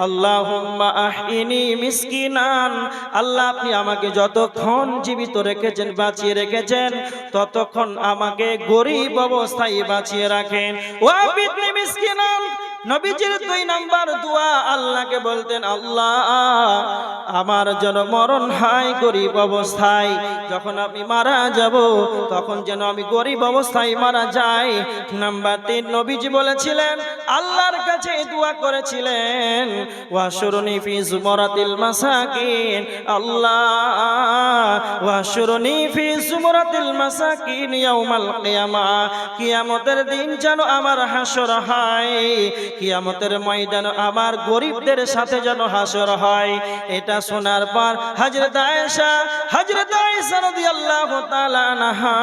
আল্লাহুম্মা আহিনি মিসকিনান। আল্লাহ, আপনি আমাকে যতক্ষণ জীবিত রেখেছেন, বাঁচিয়ে রেখেছেন, ততক্ষণ আমাকে গরিব অবস্থায় বাঁচিয়ে রাখেন। ও মিসকিনান। নবীজির দুই নাম্বার দোয়া আল্লাহকে বলতেন, আল্লাহ, আমার যেন মরণ হয় গরিব অবস্থায়, যখন আমি মারা যাব, তখন যেন আমি গরিব অবস্থায় মারা যাই। নাম্বার তিন, নবীজি বলেছিলেন, আল্লাহর কাছে দোয়া করেছিলেন ওয়াশুরনি ফি জুমরাতিল মাসাকিন আল্লাহ ওয়াশুরনি ফি জুমরাতিল মাসাকিন ইয়াউমাল কিয়ামা কিয়ামতের দিন যেন আমার হাসর হয়। কিয়ামতের ময়দান আমার গরিবদের সাথে যেন হাসর হয়। এটা শোনার পর হযরত আয়েশা হযরত আয়েশা রাদিয়াল্লাহু তাআলা আনহা,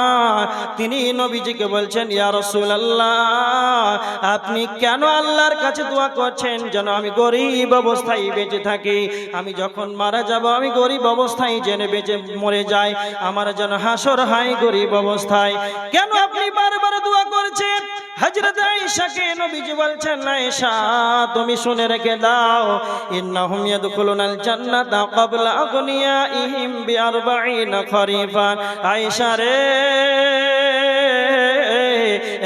তিনি নবীজিকে বলছেন, ইয়া রাসূলুল্লাহ, আপনি কেন আল্লাহর কাছে দোয়া করছেন? যেন আমি গরিব অবস্থায় বেঁচে থাকি। আমি যখন মারা যাব, আমি গরিব অবস্থায় জেনে বেঁচে মরে যাই। আমার যেন হাসর হয় গরিব অবস্থায়। কেন আপনি বারবার দোয়া করছেন? হযরত আয়েশাকে নবীজি বলছেন আয়েশা তুমি শুনে রেখে দাও ইন্নাহুম ইয়াদখুলুনাল জান্নাতা ক্বাবলা আগনিয়াইহিম বিআরবাঈনা খরিফান। আয়েশা রে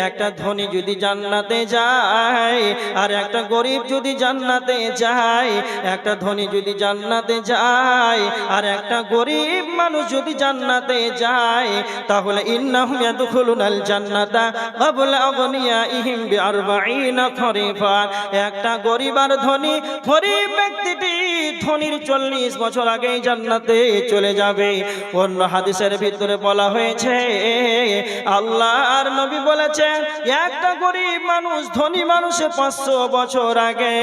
একটা ধনী যদি জান্নাতে যায় আর একটা গরিব যদি জান্নাতে যায়, একটা ধনী যদি জান্নাতে যায় আর একটা গরিব মানুষ যদি জান্নাতে যায়, তাহলে ইন্নাহুম ইয়াদখুলুনাল জান্নাতা ক্বাবলা আগনিয়াইহিম বিআরবাঈনা খরিফান একটা গরিব আর ধনী, গরিব ব্যক্তিটি ধনীর চল্লিশ বছর আগেই জান্নাতে চলে যাবে। অন্য হাদিসের ভিতরে বলা হয়েছে আল্লাহ আর নবী বলেছেন, একটা গরিব মানুষ, ধনী মানুষে পাঁচশো বছর আগে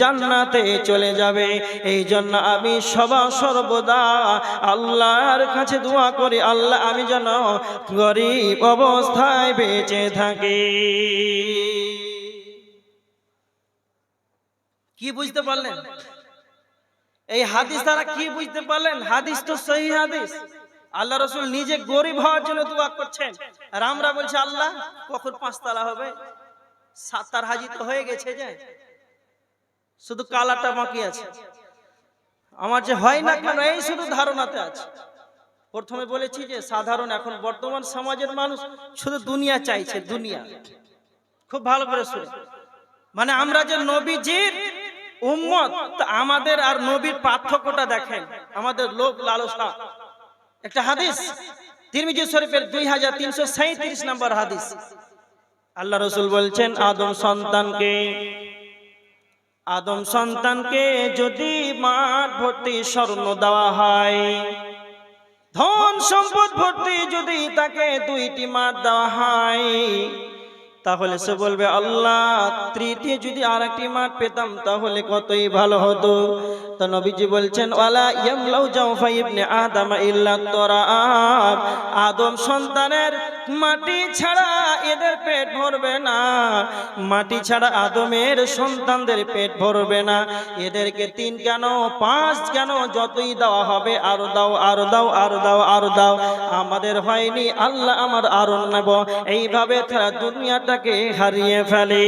জান্নাতে চলে যাবে। এই জন্য আমি সবা সর্বদা আল্লাহর কাছে দোয়া করি, আল্লাহ আমি যেন গরিব অবস্থায় বেঁচে থাকি। কি বুঝতে পারলেন? এই হাদিস দ্বারা কি বুঝতে পারলেন? হাদিস তো সহি হাদিস। আল্লাহ রসুল নিজে গরিব হওয়ার জন্য দোয়া করছেন। আর আমরা বলছি, আল্লাহ, কখন পাঁচতলা হবে? সাতটার হাজি তো হয়ে গেছে যে। শুধু কালাটা বাকি আছে। আমার যে হয় না কেন, এই শুধু ধারণাতে আছে। প্রথমে বলেছি যে, সাধারণ এখন বর্তমান সমাজের মানুষ শুধু দুনিয়া চাইছে, দুনিয়া। খুব ভালো করে শুনে। মানে আমরা যে নবীজির উম্মত আমাদের আর নবীর পার্থক্যটা দেখেন। আমাদের লোক লালসা। একটা হাদিস, তিরমিজি শরীফের দুই হাজার তিনশো সাঁত্রিশ নম্বর হাদিস। আল্লাহ রসুল বলছেন, আদম সন্তানকে আদম সন্তানকে যদি মাঠ ভর্তি স্বর্ণ দেওয়া হয়, ধন সম্পদ ভর্তি যদি তাকে দুইটি মাঠ দেওয়া হয়, তাহলে সে বলবে, আল্লাহ, তৃতীয় যদি আর একটি মাঠ পেতাম, তাহলে কতই ভালো হতো? তো নবীজি বলছেন, ওয়ালা ইয়ামলাউ জাওফা ইবনে আদম ইল্লা তরাব। আদম সন্তানের মাটি ছাড়া এদের পেট ভরবে না। মাটি ছাড়া আদমের সন্তানদের পেট ভরবে না। এদেরকে তিন কেন, পাঁচ কেন, যতই দেওয়া হবে, আরও দাও আরও দাও আরও দাও আরও দাও। আমাদের হয়নি, আল্লাহ আমার আরও নেব। এইভাবে তারা দুনিয়াটাকে হারিয়ে ফেলে।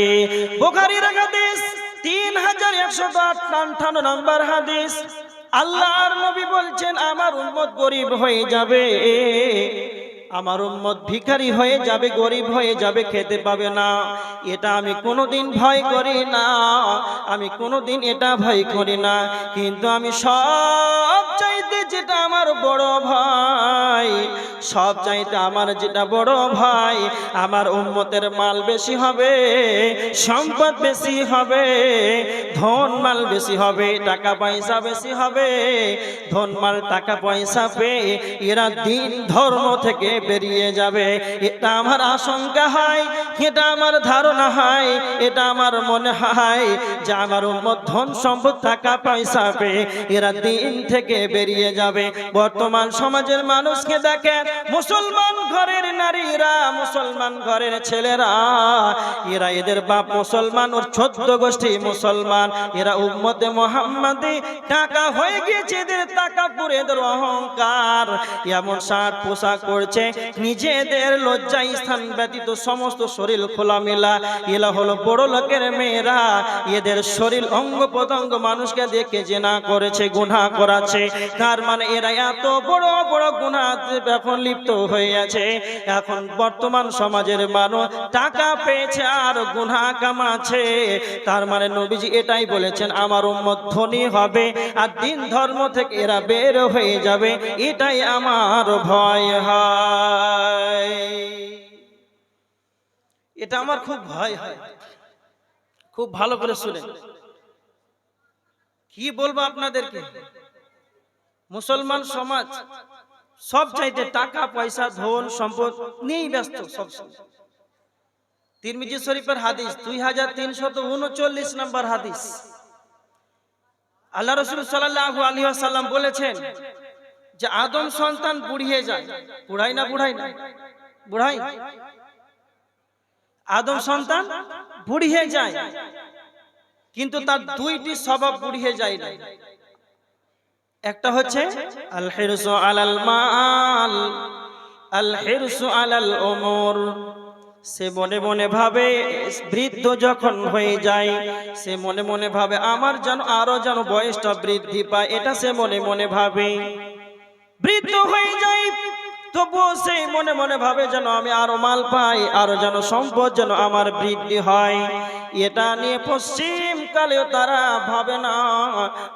বোখারির হাদিস তিন হাজার একশো আটান্ন নম্বর হাদিস। আল্লাহর নবী বলছেন, আমার উম্মত গরিব হয়ে যাবে। আমার উম্মত ভিখারি হয়ে যাবে, গরিব হয়ে যাবে, খেতে পাবে না। এটা আমি কোনোদিন ভয় করি না। আমি কোনোদিন এটা ভয় করি না। কিন্তু আমি সব চাইতে যেটা আমার বড় ভাই, সব চাইতে আমার যেটা বড় ভাই, আমার উম্মতের মাল বেশি হবে, সম্পদ বেশি হবে, ধন মাল বেশি হবে, টাকা পয়সা বেশি হবে, ধন মাল, টাকা পয়সা পেয়ে এরা দিন ধর্ম থেকে বেরিয়ে যাবে। এটা আমার আশঙ্কা হয়, এটা আমার ধারণা হয়, এটা আমার মনে হয় যে আমার উম্মত ধন, সম্পদ, টাকা, পয়সা পেয়ে এরা দিন থেকে বেরিয়ে যাবে। বর্তমান সমাজের মানুষকে দেখেন মুসলমান ঘরের নারীরা, মুসলমান ঘরের ছেলেরা, এরা এদের বাপ মুসলমান, ওর চোদ্দ গোষ্ঠী মুসলমান, এরা উম্মতে মোহাম্মদী, টাকা হয়ে গিয়েছে এদের টাকা পুরে, এদের অহংকার। এমন শার্ট পোশাক করছে নিজেদের লজ্জা স্থান ব্যতীত সমস্ত শরীর খোলামেলা। এলা হলো বড় লোকের মেয়েরা, এদের শরীর অঙ্গ প্রত্যঙ্গ মানুষকে দেখে যে না করেছে, গুনাহ করাছে তার মানে এরা এত বড় বড় লিপ্ত এখন বর্তমান সমাজের মানুষ টাকা পেয়েছে আর গুনাহ কামাচ্ছে। তার মানে নবীজি এটাই বলেছেন, আমার উম্মত ধনী হবে আর দিন ধর্ম থেকে এরা বের হয়ে যাবে। এটাই আমার ভয় হয়। এটা আমার খুব ভয় হয়। খুব ভালো করে শুনে। কি বলব আপনাদেরকে? মুসলমান সমাজ সব চাইতে টাকা, পয়সা, ধন, সম্পদ নিয়েই ব্যস্ত সব তিরমিজি শরীফের হাদিস দুই হাজার তিনশত উনচল্লিশ নম্বর হাদিস। আল্লাহ রসুল সাল্লাহ আলী সাল্লাম বলেছেন যে আদম সন্তান বুড়িয়ে যায়, বুড়াই না বুড়াই না? বুড়াই? আদম সন্তান বুড়িয়ে যায়, কিন্তু তার দুইটি স্বভাব বুড়িয়ে যায় না। একটা হচ্ছে আল হিরসু আলাল মাল আল হিরসু আলাল ওমর সে মনে মনে ভাবে, বৃদ্ধ যখন হয়ে যায়, সে মনে মনে ভাবে, আমার যেন আরও যেন বয়সটা বৃদ্ধি পায়, এটা সে মনে মনে ভাবে। বৃদ্ধ হয়ে যায়, তবুও সেই মনে মনে ভাবে যেন আমি আরও মাল পাই, আরও যেন সম্পদ যেন আমার বৃদ্ধি হয়। এটা নিয়ে পশ্চিম কালেও তারা ভাবে না,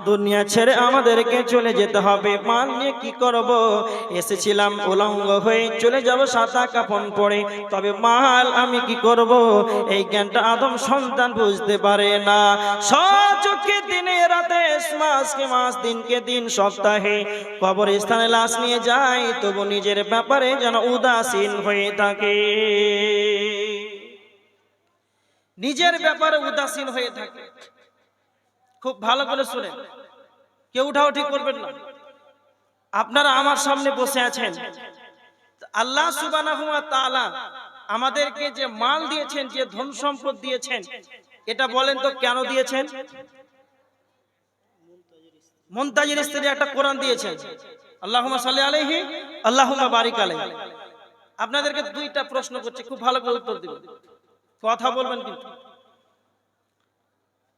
দুনিয়া ছেড়ে আমাদেরকে চলে যেতে হবে। মাল নিয়ে কি করব? এসেছিলাম উলঙ্গ হয়ে চলে যাব সাদা কাপন পরে। তবে মাল আমি কি করব? এই জ্ঞানটা আদম সন্তান বুঝতে পারে না। সচক্ষে দিনে রাতে, মাসকে মাস, দিনকে দিন, সপ্তাহে কবর স্থানে লাশ নিয়ে যায় তবু নিজের ব্যাপারে যেন উদাসীন হয়ে থাকে। নিজের ব্যাপারে উদাসীন হয়ে থাকে। খুব ভালো করে শুনেন। কেউ উঠাউঠি করবেন না। আপনারা আমার সামনে বসে আছেন। আল্লাহ সুবানাহু আমাদেরকে যে মাল দিয়েছেন, যে ধন সম্পদ দিয়েছেন, এটা বলেন তো কেন দিয়েছেন? মুনতাজির স্ত্রী একটা কোরআন দিয়েছেন। আল্লাহুম্মা সাল্লি আলাইহি, আল্লাহুম্মা বারিক আলাইহি। আপনাদেরকে দুইটা প্রশ্ন করছি, খুব ভালো করে উত্তর দিবেন। কথা বলবেন কিন্তু।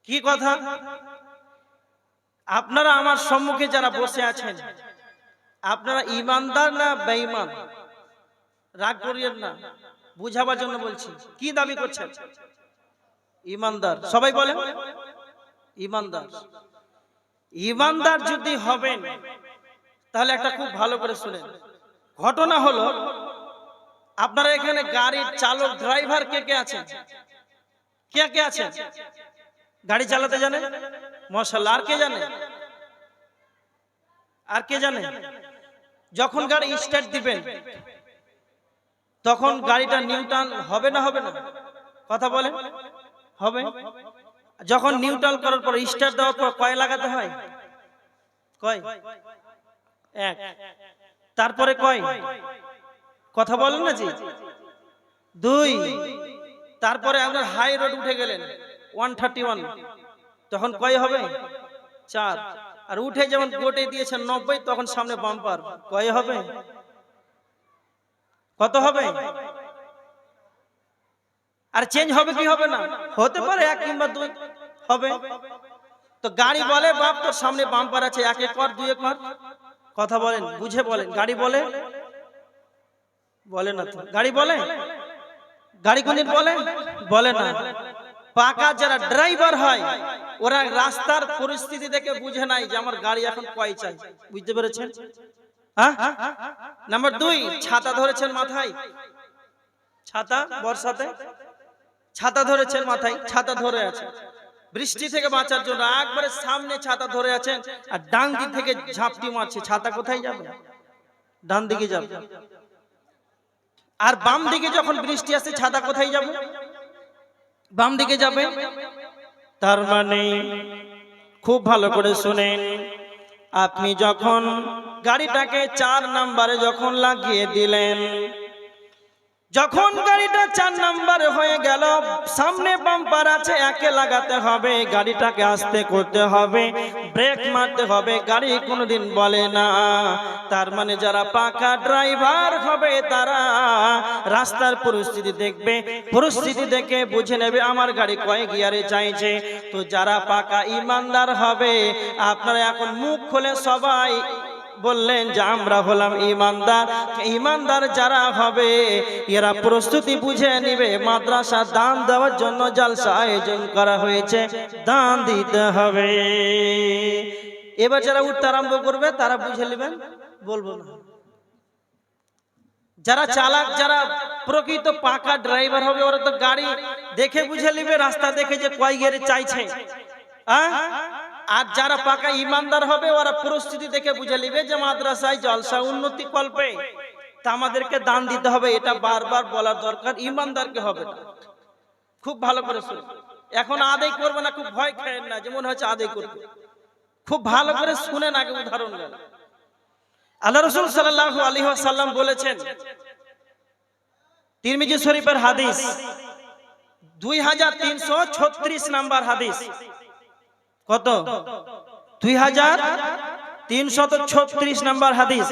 কি কথা? আপনারা আমার সম্মুখে যারা বসে আছেন, আপনারা ইমানদার না বেঈমান? রাগ করিয়েন না। বুঝাবার জন্য বলছি, কি দাবি করছেন? ইমানদার। সবাই বলেন। ইমানদার। ইমানদার যদি হবেন, তাহলে একটা খুব ভালো করে শুনেন। ঘটনা হলো আপনারা এখানে গাড়ির চালক ড্রাইভার কে কে আছেন? কে কে আছেন? গাড়ি চালাতে জানে? মশাল আর কে জানে? আর কে জানে? যখন গাড়ি স্টার্ট দিবেন, তখন গাড়িটা নিউট্রাল হবে না হবে না? কথা বলেন? হবে? যখন নিউট্রাল করার পর স্টার্ট দেওয়ার পর কয় লাগাতে হয়? কয়? এক। তারপরে কয়? কথা বলেন না জি। দুই, তারপরে আপনার হাই রোড উঠে গেলেন ওয়ান থার্টি ওয়ান তখন কয় হবে? চার। আর উঠে যেমন গোটে দিয়েছেন নব্বই, তখন সামনে বাম্পার কয় হবে? কত হবে? আর চেঞ্জ হবে কি হবে না? হতে পারে এক কিংবা দুই। হবে। তো গাড়ি বলে, বাপ তোর সামনে বাম্পার আছে, এক কর দুই কর কথা বলেন, বুঝে বলেন। গাড়ি বলে বলে না তো। গাড়ি বলে? গাড়ি কোনদিন বলে? বলে। না। পাকা যারা ড্রাইভার হয় ওরা রাস্তার পরিস্থিতি দেখে বুঝে নাই যে আমার গাড়ি এখন কয় চাই। বুঝতে পেরেছেন? হ্যাঁ? নাম্বার দুই ছাতা ধরেছেন মাথায়। ছাতা বর্ষাতে? ছাতা ধরেছেন মাথায়? ছাতা ধরে আছে। বৃষ্টি থেকে বাঁচার জন্য একবারে সামনে ছাতা ধরে আছেন। আর ডান দিক থেকে ঝাঁপটি মারছে। ছাতা কোথায় যাবে? ডান দিকে যাবে। আর বাম দিকে যখন বৃষ্টি আসে ছাদা কোথায় যাবে? বাম দিকে যাবে তার মানে খুব ভালো করে শুনেন, আপনি যখন গাড়িটাকে চার নাম্বারে যখন লাগিয়ে দিলেন যখন গাড়িটা চার নাম্বার হয়ে গেল সামনে বাম্পার আছে একে লাগাতে হবে গাড়িটাকে আস্তে করতে হবে ব্রেক মারতে হবে গাড়ি কোনোদিন বলে না তার মানে যারা পাকা ড্রাইভার হবে তারা রাস্তার পরিস্থিতি দেখবে পরিস্থিতি দেখে বুঝে নেবে আমার গাড়ি কয়েক গিয়ারে চাইছে? তো যারা পাকা ইমানদার হবে আপনারা এখন মুখ খুলে সবাই বললেন যে আমরা হলাম ইমানদার। ইমানদার যারা হবে, এরা প্রস্তুতি বুঝে নিবে। মাদ্রাসা দান দেওয়ার জন্য জালসা আয়োজন করা হয়েছে। দান দিতে হবে। এবার যারা উঠতে আরম্ভ করবে, তারা বুঝে নেবেন, বলব না। যারা চালাক, যারা প্রকৃত পাকা ড্রাইভার হবে, ওরা তো গাড়ি দেখে বুঝে নিবে, রাস্তা দেখে যে কয় গেরে চাইছে। আহ? আর যারা পাকা ইমানদার হবে, ওরা পরিস্থিতি দেখে বুঝে নিবে যে মাদ্রাসায় জলসা উন্নতি কল্পে। তা আমাদেরকে দান দিতে হবে, এটা বারবার বলার দরকার, ইমানদারকে হবে খুব ভালো করে শুনুন। এখন আদায় করবে না, খুব ভয় খায় না, যেমন হচ্ছে আদায় করবে। খুব ভালো করে শুনেন আগে উদাহরণ আল্লাহ রসুল সাল্লাহ আলী সাল্লাম বলেছেন, তিরমিজি শরীফের হাদিস, দুই হাজার তিনশো ছত্রিশ নাম্বার হাদিস কত? দুই হাজার তিনশত ছত্রিশ নাম্বার হাদিস।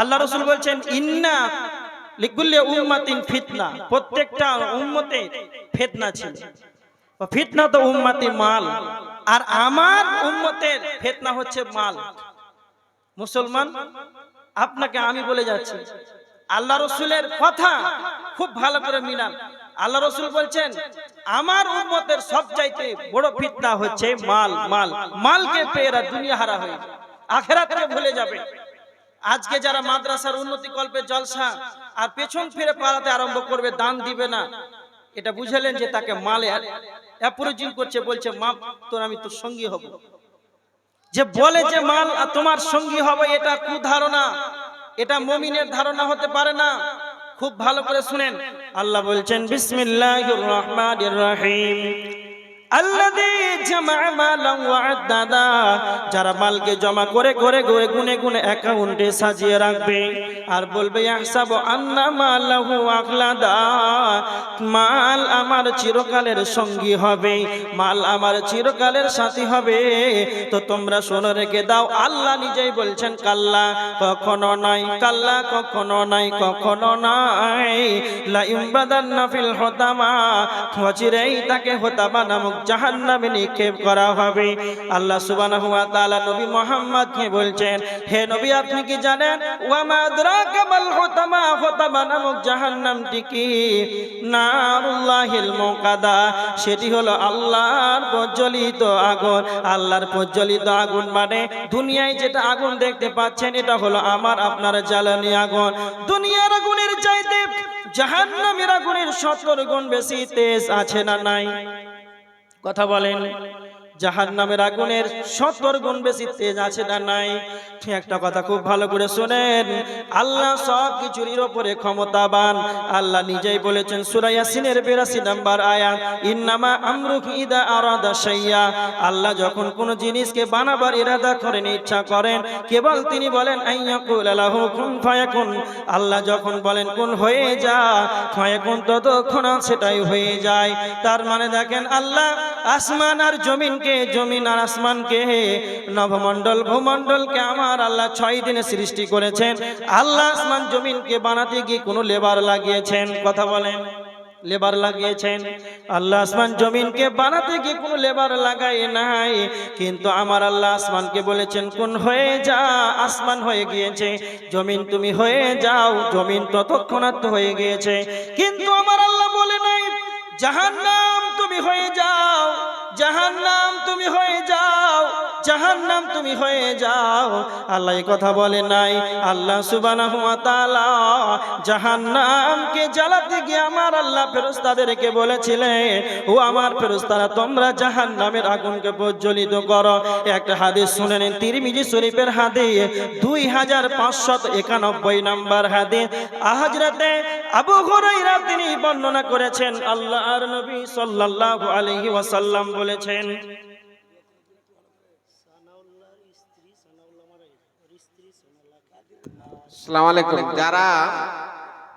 আল্লাহ রসুল বলছেন, ইন্না প্রত্যেকটা উম্মতে তো মাল। আর আমার হচ্ছে মাল। মুসলমান, আপনাকে আমি বলে যাচ্ছি আল্লাহ রসুলের কথা খুব ভালো করে মিলান আল্লাহ রসুল বলছেন, আমার উম্মতের সব চাইতে বড় ফিতনা হচ্ছে মাল মাল। মালকে পেয়ে এরা দুনিয়া হারা হয়ে আখেরাতকে ভুলে যাবে। আজকে যারা মাদ্রাসার উন্নতি কল্পে জলসা আর পেছন ফিরে পালাতে আরম্ভ করবে, দান দিবে না। এটা বুঝালেন যে তাকে মালে অ্যাপ্রোচিং করছে, বলছে মা তোর আমি তোর সঙ্গী হব। যে বলে যে মাল তোমার সঙ্গী হবে, এটা কু ধারণা। এটা মমিনের ধারণা হতে পারে না। খুব ভালো করে শুনেন। আল্লাহ বলছেন, বিসমিল্লাহির রহমানির রহিম। যারা মালকে জমা করে করে করে গুনে গুনে অ্যাকাউন্টে সাজিয়ে রাখবে। আর বলবে মাল আমার চিরকালের সঙ্গী হবে, মাল আমার চিরকালের সাথী হবে। তো তোমরা শোনো রেখে দাও, আল্লাহ নিজেই বলছেন কাল্লা। কখনো নয় কাল্লা কখনো নাই কখনো নাই। লা ইমবাদান্না ফিল হতামা অচিরেই তাকে হতামা নামক জাহান্নামে নিক্ষেপ করা হবে। আল্লাহ তাআলা নবী বলছেন, হে নবী, আপনি কি জানেন? সেটি হলো আল্লাহর প্রজ্বলিত আগুন। আল্লাহর প্রজ্বলিত আগুন মানে দুনিয়ায় যেটা আগুন দেখতে পাচ্ছেন, এটা হলো আমার, আপনার জ্বালানি আগুন। দুনিয়ার আগুনের চাইতে জাহান্নামের আগুনের সত্তর গুণ বেশি তেজ আছে না নাই? কথা বলেন। জাহান নামের আগুনের সত্তর গুণ বেশি তেজ আছে না নাই? একটা কথা খুব ভালো করে শোনেন, আল্লাহ সব কিছুর ওপরে ক্ষমতাবান। আল্লাহ নিজেই বলেছেন, সূরা ইয়াসিনের 82 নাম্বার আয়া ইন্নামা আমরুক ইদা আরাদা শাইয়া। আল্লাহ যখন কোনো জিনিসকে বানাবার ইরাদা করেন, ইচ্ছা করেন, কেবল তিনি বলেন, আইয়াকুল লাহু কুন ফায়াকুন। আল্লাহ যখন বলেন, কোন হয়ে যা, ফায়াকুন ততক্ষণ সেটাই হয়ে যায়। তার মানে দেখেন, আল্লাহ আসমান আর জমিনকে জমিন আর আসমানকে নভমণ্ডল ভূমণ্ডলকে আমার আল্লাহ ছয় দিনে সৃষ্টি করেছেন। আল্লাহ আসমান জমিনকে বানাতে গিয়ে কোনো লেবার লাগিয়েছেন। কথা বলেন, লেবার লাগিয়েছেন। আল্লাহ আসমান জমিনকে বানাতে গিয়ে কোনো লেবার লাগাই নাই। কিন্তু আমার আল্লাহ আসমানকে বলেছেন, কোন হয়ে যা, আসমান হয়ে গিয়েছে। জমিন তুমি হয়ে যাও, জমিন ততক্ষণাৎ হয়ে গিয়েছে। কিন্তু আমার আল্লাহ বলে নাই, জাহান্নাম তুমি হয়ে যাও। জাহান্নাম তুমি হয়ে যাও। জাহান্নাম তুমি হয়ে যাও। আল্লাহ কথা বলে নাই। আল্লাহ সুবহানাহু ওয়া তাআলা জাহান্নামকে জ্বালাতে গিয়ে আমার আল্লাহ ফেরেশতাদেরকে বলেছিলেন, ও আমার ফেরেশতারা, তোমরা জাহান্নামের আগুনকে প্রজ্বলিত করো। একটা হাদিস শুনে নিন। তিরমিজি শরীফের হাদিস, দুই হাজার পাঁচশত একানব্বই নাম্বার হাদিস। আহজরাতে আবু হুরাইরা তিনি বর্ণনা করেছেন আল্লাহর নবী সাল্লাল্লাহু আলাইহি ওয়াসাল্লাম বলেছেন আসসালামু আলাইকুম। যারা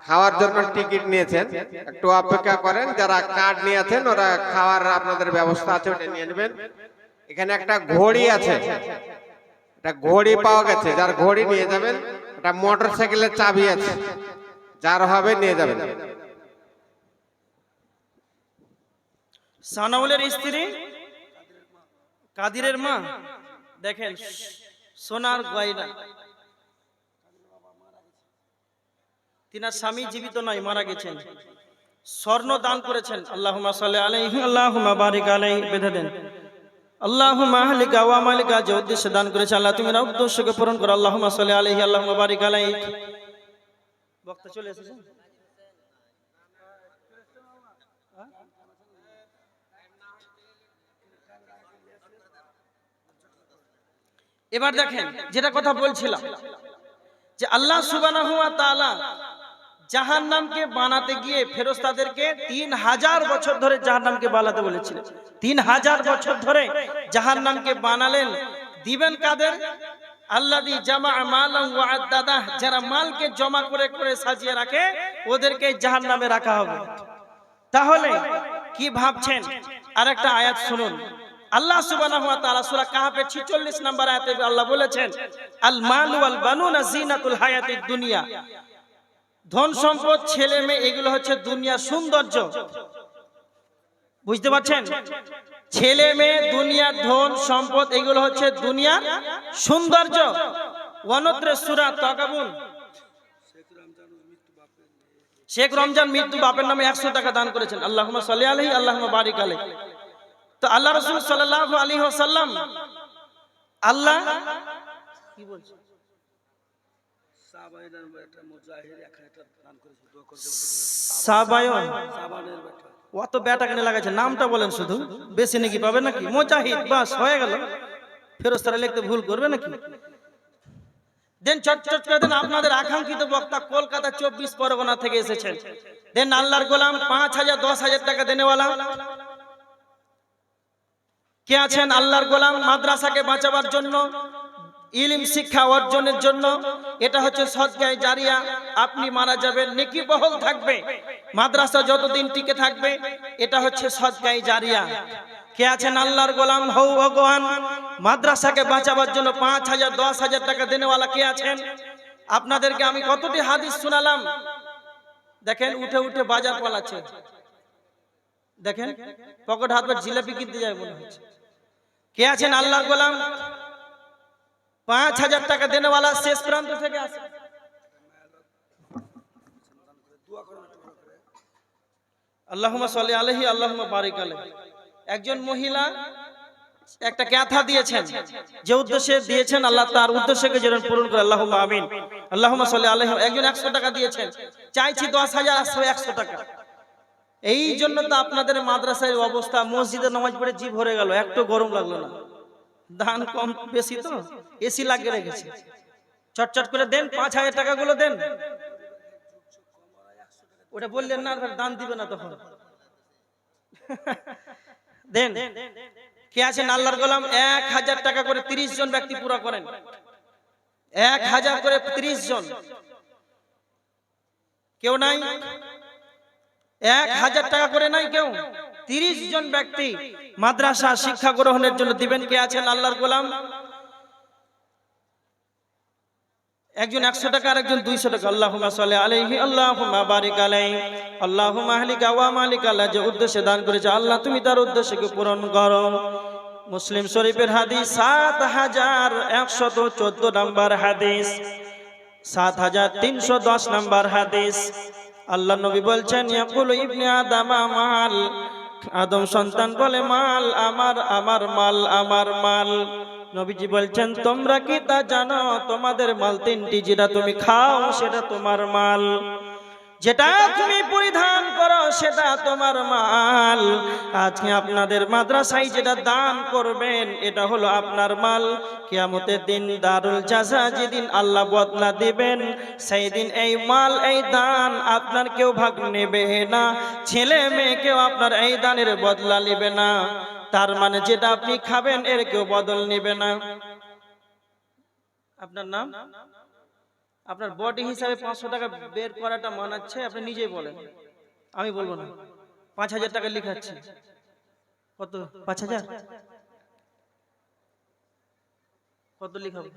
খাওয়ার জন্য টিকিট নিয়েছেন একটু অপেক্ষা করেন। যারা কার্ড নিয়েছেন ওরা খাওয়ার আপনাদের ব্যবস্থা আছে ওটা নিয়ে নেবেন। এখানে একটা ঘড়ি আছে। একটা ঘড়ি পাওয়া গেছে। যার ঘড়ি নিয়ে যাবেন একটা মোটর সাইকেলের চাবি আছে। যার হবে নিয়ে যাবেন। সানাউলের স্ত্রী কাদিরের মা দেখেন সোনার গয়না। তিনার স্বামী জীবিত নয় মারা গেছেন। স্বর্ণ দান করেছেন। আল্লাহুমা সাল্লি আলাইহি আল্লাহুমা বারিক আলাইহি বেঁধে দেন। আল্লাহুমা আহলিকা ওয়া মালিকা যে উদ্দেশ্যে দান করেছে আল্লাহ তুমি না উদ্দেশ্যকে পূরণ করো আল্লাহুমা সাল্লি আলাইহি আল্লাহুমা বারিক আলাইহি। বক্তা চলে এসেছেন? এবার দেখেন যেটা কথা বলছিলাম যে আল্লাহ সুবানাহু ওয়া তাআলা জাহান্নামকে বানাতে গিয়ে ফেরেশতাদেরকে তিন হাজার বছর ধরে জাহান্নামকে বানাতে বলেছিলেন তিন হাজার বছর ধরে জাহান্নামকে বানালেন। দিবেন কাদের? ওয়া যারা মালকে জমা করে করে সাজিয়ে রাখে, ওদেরকে জাহান্নামে রাখা হবে। তাহলে কি ভাবছেন? আরেকটা আয়াত শুনুন। আল্লাহ সুবহানাহু ওয়া তাআলা সূরা কাহফের 46 নম্বর আয়াতে আল্লাহ বলেছেন আল মালু ওয়াল বানুনা জিনাতুল হায়াতিদ দুনিয়া। ধন সম্পদ, ছেলে মেয়ে, এগুলো হচ্ছে দুনিয়া সৌন্দর্য। বুঝতে পারছেন? ছেলে মেয়ে, দুনিয়ার ধন সম্পদ, এগুলো হচ্ছে দুনিয়ার সৌন্দর্য। অনত্র সূরা তাকাবুন। শেখ রমজান মৃত্যু বাপের নামে একশো টাকা দান করেছেন। আল্লাহ সাল্লি আলহি আল্লাহ বারিক আলহ তো আল্লাহ রসুল সাল্লাহ আলী সাল্লাম আল্লাহ কি বলছে? সাবায়ন অত ব্যাটা কেনে লাগাইছে নামটা বলেন শুধু। বেশি নাকি পাবে নাকি? মোজাহিদ বাস হয়ে গেল। ফেরস্তারা লিখতে ভুল করবে নাকি? দেন চট চট করে দেন আপনাদের আকাঙ্ক্ষিত বক্তা কলকাতা চব্বিশ পরগনা থেকে এসেছেন। দেন আল্লাহর গোলাম পাঁচ হাজার দশ হাজার টাকা দেনেওয়ালা। কে আছেন? আল্লাহর গোলাম মাদ্রাসাকে বাঁচাবার জন্য। ইলিম শিক্ষা অর্জনের জন্য এটা হচ্ছে সদগায় জারিয়া। আপনি মারা যাবেন, নেকি বহল থাকবে। মাদ্রাসা যতদিন টিকে থাকবে, এটা হচ্ছে সদগায় জারিয়া। কে আছেন আল্লাহর গোলাম? হৌ ভগবান। মাদ্রাসাকে বাঁচাবার জন্য পাঁচ হাজার, দশ হাজার টাকা দেনেওয়ালা কে আছেন? আপনাদেরকে আমি কতটি হাদিস শোনালাম? দেখেন, উঠে উঠে বাজার পালাচ্ছে দেখেন, পকেট হাত জিলাপি কিনতে যায় মনে হচ্ছে। কে আছেন আল্লাহর গোলাম? পাঁচ হাজার টাকা দেনেওয়ালা শেষ প্রান্ত থেকে আসে। আল্লাহুমা সাল্লি আলাইহি আল্লাহুমা বারিক আলাইহি। একজন মহিলা একটা ক্যাথা দিয়েছেন, যে উদ্দেশ্যে দিয়েছেন আল্লাহ তার উদ্দেশ্যকে যেন পূরণ করে। আল্লাহুম্মা আমিন। আল্লাহুম্মা সাল্লি আলাইহি, একজন 100 টাকা দিয়েছেন, চাইছি 10000 আসবে 100 টাকা। এই জন্য তো আপনাদের মাদ্রাসার অবস্থা, মসজিদে নামাজ পড়ে জি ভরে গেল, একটু গরম লাগল না। দান কম বেশি তো, এসি লাগিয়ে রেখেছে। চটচট করে দেন, পাঁচ হাজার টাকা গুলো দেন। ওটা বললেন না দান দিবে না তখন। দেন, কে আছেন আল্লাহর গোলাম, এক হাজার টাকা করে তিরিশ জন ব্যক্তি পুরো করেন। এক হাজার করে তিরিশ জন। কেউ নাই? এক হাজার টাকা করে নাই কেউ? তিরিশ জন ব্যক্তি মাদ্রাসা শিক্ষা গ্রহণের জন্য দিবেন কে আছেন আল্লাহর গোলাম? একজন একশো টাকা আর একজন দুইশো টাকা। আল্লাহ সাল্লাহ আলাইহি আল্লাহ বারিক আলাই। আল্লাহ মাহলিকা ওয়া মালিক, আল্লাহ যে উদ্দেশ্যে দান করেছে, আল্লাহ তুমি তার উদ্দেশ্যকে পূরণ করো। মুসলিম শরীফের হাদিস, সাত হাজার একশত চোদ্দ নম্বর হাদিস, সাত হাজার তিনশো দশ নম্বর হাদিস। আল্লাহ নবী বলছেন, ইয়াকুল ইবনে আদম মাল আদম সন্তান বলে, মাল, আমার আমার মাল আমার মাল। নবীজি বলছেন, তোমরা কি তা জানো? তোমাদের মাল তিনটি, যেটা তুমি খাও, সেটা তোমার মাল। যেটা তুমি পরিধান করো, সেটা তোমার মাল। আজকে আপনাদের মাদ্রাসায় যেটা দান করবেন, এটা হলো আপনার মাল। কিয়ামতের দিন দারুল জাজা যেদিন আল্লাহ বদলা দিবেন সেই দিন এই মাল, এই দান আপনার কেউ ভাগ নেবে না। ছেলে মেয়ে কেউ আপনার এই দানের বদলা নেবে না। তার মানে যেটা আপনি খাবেন, এর কেউ বদল নেবে না। আপনার নাম? আপনার বডি হিসাবে পাঁচশো টাকা বের করাটা মানাচ্ছে আপনি নিজেই বলেন। আমি বলব না। পাঁচ হাজার টাকা লিখাচ্ছে। কত? পাঁচ হাজার? কত লিখাবো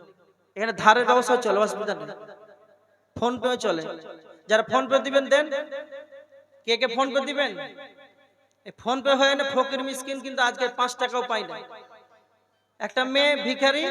এখানে ধারের ব্যবস্থা চলে অসুবিধা নেই। ফোন পে চলে। যারা ফোন পে দিবেন দেন। কে কে ফোন পে দিবেন? এই ফোন পে হয়ে না ফকির মিসকিন কিন্তু আজকে পাঁচ টাকাও পাই না একটা মেয়ে ভিখারি